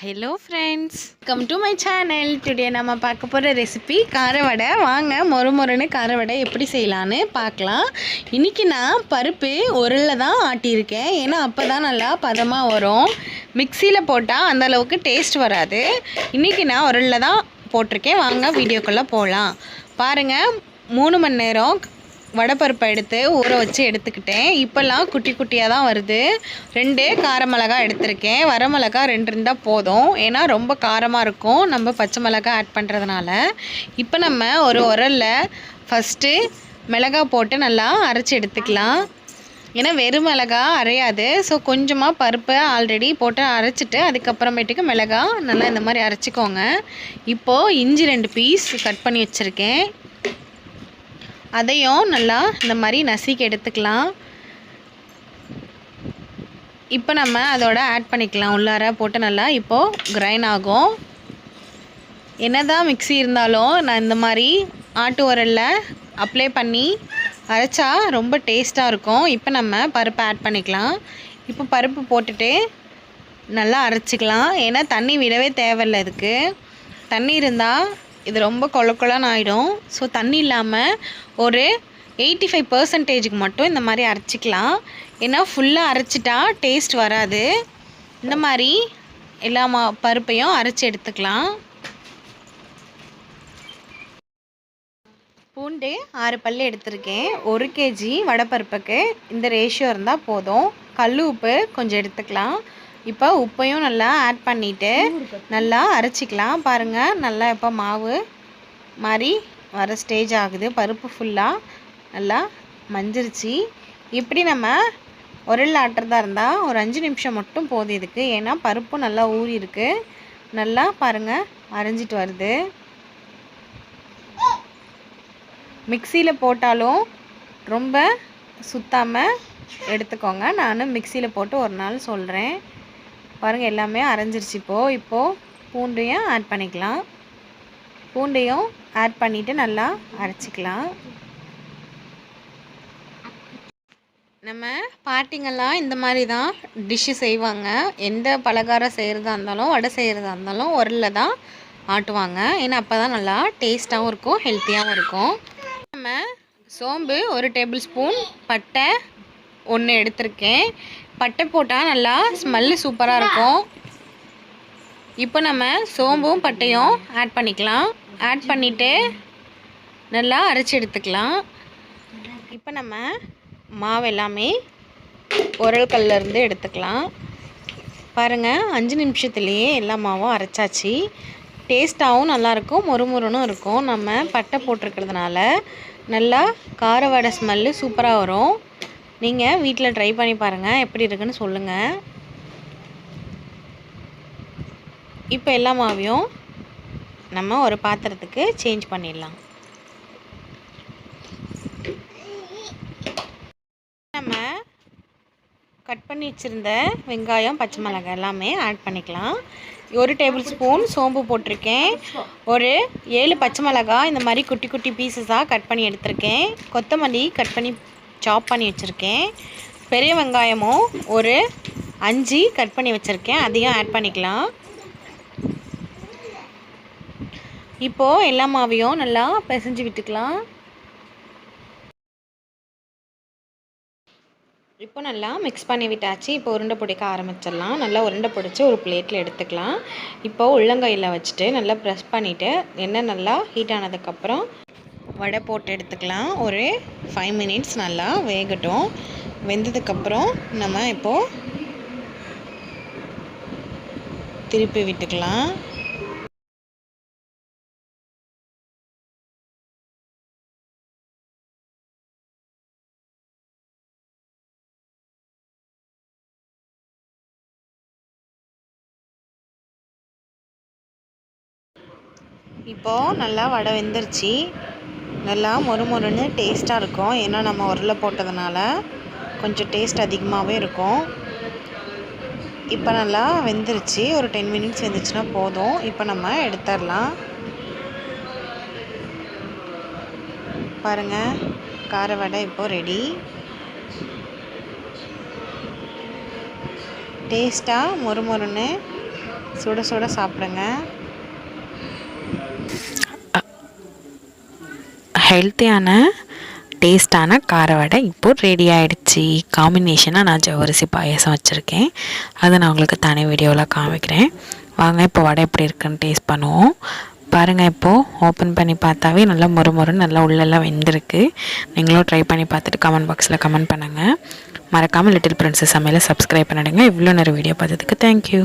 Hello friends come to my channel today நம்ம பார்க்க போகிற ரெசிபி கார வடை வாங்க மொறு மொறுன்னு காரவடை எப்படி செய்யலான்னு பார்க்கலாம். இன்றைக்கி நான் பருப்பு உருளில் தான் ஆட்டியிருக்கேன். ஏன்னா அப்போ தான் நல்லா பதமாக வரும். மிக்சியில் போட்டால் அந்த அளவுக்கு டேஸ்ட் வராது. இன்றைக்கி நான் உருளில் தான் போட்டிருக்கேன். வாங்க வீடியோக்குள்ளே போகலாம் பாருங்கள் மூணு மணி நேரம் வடைப்பருப்பை எடுத்து ஊற வச்சு எடுத்துக்கிட்டேன். இப்போல்லாம் குட்டி குட்டியாக தான் வருது. ரெண்டு கார மிளகா எடுத்திருக்கேன். வரமிளகா ரெண்டு இருந்தால் போதும். ஏன்னா ரொம்ப காரமாக இருக்கும். நம்ம பச்சை மிளகா ஆட் பண்ணுறதுனால இப்போ நம்ம ஒரு உரலில் ஃபஸ்ட்டு மிளகா போட்டு நல்லா அரைச்சி எடுத்துக்கலாம். ஏன்னா வெறும் மிளகா அரையாது. ஸோ கொஞ்சமாக பருப்பை ஆல்ரெடி போட்டு அரைச்சிட்டு அதுக்கப்புறமேட்டுக்கு மிளகா நல்லா இந்த மாதிரி அரைச்சிக்கோங்க. இப்போது இஞ்சி ரெண்டு பீஸ் கட் பண்ணி வச்சுருக்கேன். அதையும் நல்லா இந்த மாதிரி நசுக்கி எடுத்துக்கலாம். இப்போ நம்ம அதோட ஆட் பண்ணிக்கலாம். உள்ளார போட்டு நல்லா இப்போது கிரைண்ட் ஆகும். என்னதான் மிக்சி இருந்தாலும் நான் இந்த மாதிரி ஆட்டு உரலில் அப்ளை பண்ணி அரைச்சா ரொம்ப டேஸ்ட்டாக இருக்கும். இப்போ நம்ம பருப்பு ஆட் பண்ணிக்கலாம். இப்போ பருப்பு போட்டுட்டு நல்லா அரைச்சிக்கலாம். ஏன்னா தண்ணி விடவே தேவையில்லை இதுக்கு தண்ணி இருந்தால் இது ரொம்ப கொல கொலன்னு ஆகிடும் ஸோ தண்ணி இல்லாமல் ஒரு எயிட்டி ஃபைவ் பர்சன்டேஜுக்கு மட்டும் இந்த மாதிரி அரைச்சிக்கலாம். ஏன்னா ஃபுல்லாக அரைச்சிட்டா டேஸ்ட் வராது. இந்த மாதிரி எல்லா மா பருப்பையும் அரைச்சி எடுத்துக்கலாம். பூண்டு ஆறு பல் எடுத்திருக்கேன். ஒரு கேஜி வடைப்பருப்புக்கு இந்த ரேஷியோ இருந்தால் போதும். கல் உப்பு கொஞ்சம் எடுத்துக்கலாம். இப்போ உப்பையும் நல்லா ஆட் பண்ணிவிட்டு நல்லா அரைச்சிக்கலாம். பாருங்கள் நல்லா இப்போ மாவு மாதிரி வர ஸ்டேஜ் ஆகுது. பருப்பு ஃபுல்லாக நல்லா மஞ்சிருச்சு. இப்படி நம்ம உரல் ஆட்டுறதா இருந்தால் ஒரு அஞ்சு நிமிஷம் மட்டும் போதும் இதுக்கு. ஏன்னா பருப்பும் நல்லா ஊறி இருக்கு. நல்லா பாருங்கள் அரைஞ்சிட்டு வருது. மிக்சியில் போட்டாலும் ரொம்ப சுத்தாமல் எடுத்துக்கோங்க. நான் மிக்சியில் போட்டு ஒரு நாள் சொல்கிறேன் பாருங்கள் எல்லாமே அரைஞ்சிருச்சு இப்போது இப்போது பூண்டையும் ஆட் பண்ணிக்கலாம். பூண்டையும் ஆட் பண்ணிவிட்டு நல்லா அரைச்சிக்கலாம். நம்ம பாட்டிங்கெல்லாம் இந்த மாதிரி தான் டிஷ்ஷு செய்வாங்க. எந்த பலகாரம் செய்கிறதா இருந்தாலும் வடை செய்கிறதா இருந்தாலும் உரலில் தான் ஆட்டுவாங்க. ஏன்னா அப்போ தான் நல்லா டேஸ்ட்டாகவும் இருக்கும் ஹெல்த்தியாகவும் இருக்கும். நம்ம சோம்பு ஒரு டேபிள் ஸ்பூன் பட்டை ஒன்று எடுத்திருக்கேன். பட்டை போட்டால் நல்லா ஸ்மெல்லு சூப்பராக இருக்கும். இப்போ நம்ம சோம்பும் பட்டையும் ஆட் பண்ணிக்கலாம். ஆட் பண்ணிவிட்டு நல்லா அரைச்சி எடுத்துக்கலாம். இப்போ நம்ம மாவு எல்லாமே உரல் கல்லிருந்து எடுத்துக்கலாம். பாருங்கள் அஞ்சு நிமிஷத்துலேயே எல்லா மாவும் அரைச்சாச்சு. டேஸ்ட்டாகவும் நல்லாயிருக்கும் மொறுமொறுனும் இருக்கும் நம்ம பட்டை போட்டிருக்கிறதுனால நல்லா கார வடை ஸ்மெல்லு சூப்பராக வரும். நீங்கள் வீட்டில் ட்ரை பண்ணி பாருங்கள் எப்படி இருக்குன்னு சொல்லுங்கள் இப்போ எல்லா மாவையும் நம்ம ஒரு பாத்திரத்துக்கு சேஞ்ச் பண்ணிடலாம். நம்ம கட் பண்ணி வச்சுருந்த வெங்காயம் பச்சை மிளகாய் எல்லாமே ஆட் பண்ணிக்கலாம். ஒரு டேபிள் ஸ்பூன் சோம்பு போட்டிருக்கேன். ஒரு ஏழு பச்சை மிளகாய் இந்த மாதிரி குட்டி குட்டி பீசஸாக கட் பண்ணி எடுத்திருக்கேன். கொத்தமல்லி கட் பண்ணி சாப் பண்ணி வச்சுருக்கேன். பெரிய வெங்காயமும் ஒரு அஞ்சு கட் பண்ணி வச்சுருக்கேன். அதையும் ஆட் பண்ணிக்கலாம். இப்போது எல்லா மாவையும் நல்லா பிசைஞ்சு விட்டுக்கலாம். இப்போ நல்லா மிக்ஸ் பண்ணி விட்டாச்சு. இப்போ உருண்டை பிடிக்க ஆரம்பிச்சிடலாம். நல்லா உருண்டை பிடிச்சி ஒரு பிளேட்டில் எடுத்துக்கலாம். இப்போ உள்ளங்கையில் வச்சுட்டு நல்லா ப்ரெஸ் பண்ணிவிட்டு எண்ணெய் நல்லா ஹீட் ஆனதுக்கப்புறம் வடை போட்டு எடுத்துக்கலாம். ஒரு ஃபைவ் மினிட்ஸ் நல்லா வேகட்டும். வெந்ததுக்கப்புறம் நம்ம இப்போது திருப்பி விட்டுக்கலாம். இப்போது நல்லா வடை வெந்துருச்சு. நல்லா மொறு மொறுன்னு டேஸ்ட்டாக இருக்கும். ஏன்னா நம்ம உருளை போட்டதுனால கொஞ்சம் டேஸ்ட் அதிகமாகவே இருக்கும். இப்போ நல்லா வெந்துருச்சு. ஒரு டென் மினிட்ஸ் வெந்துச்சுன்னா போதும். இப்போ நம்ம எடுத்துடலாம். பாருங்கள் கார வடை இப்போது ரெடி டேஸ்ட்டாக மொறு மொறுன்னு சுட சுட சாப்பிடுங்க. ஹெல்த்தியான டேஸ்டான கார வடை இப்போது ரெடி ஆகிடுச்சி காம்பினேஷனாக நான் ஜவரிசி பாயசம் வச்சுருக்கேன். அதை நான் உங்களுக்கு தனி வீடியோவில் காமிக்கிறேன். வாங்க இப்போ வடை எப்படி இருக்குன்னு டேஸ்ட் பண்ணுவோம். பாருங்கள் இப்போது ஓப்பன் பண்ணி பார்த்தாவே நல்லா மொறு மொறுன்னு நல்லா உள்ளெல்லாம் வெந்திருக்கு. நீங்களும் ட்ரை பண்ணி பார்த்துட்டு கமெண்ட் பாக்ஸில் கமெண்ட் பண்ணுங்கள் மறக்காமல் லிட்டில் பிரின்சஸ் சமையலை சப்ஸ்கிரைப் பண்ணிடுங்க. இவ்வளோ நேரம் வீடியோ பார்த்ததுக்கு தேங்க்யூ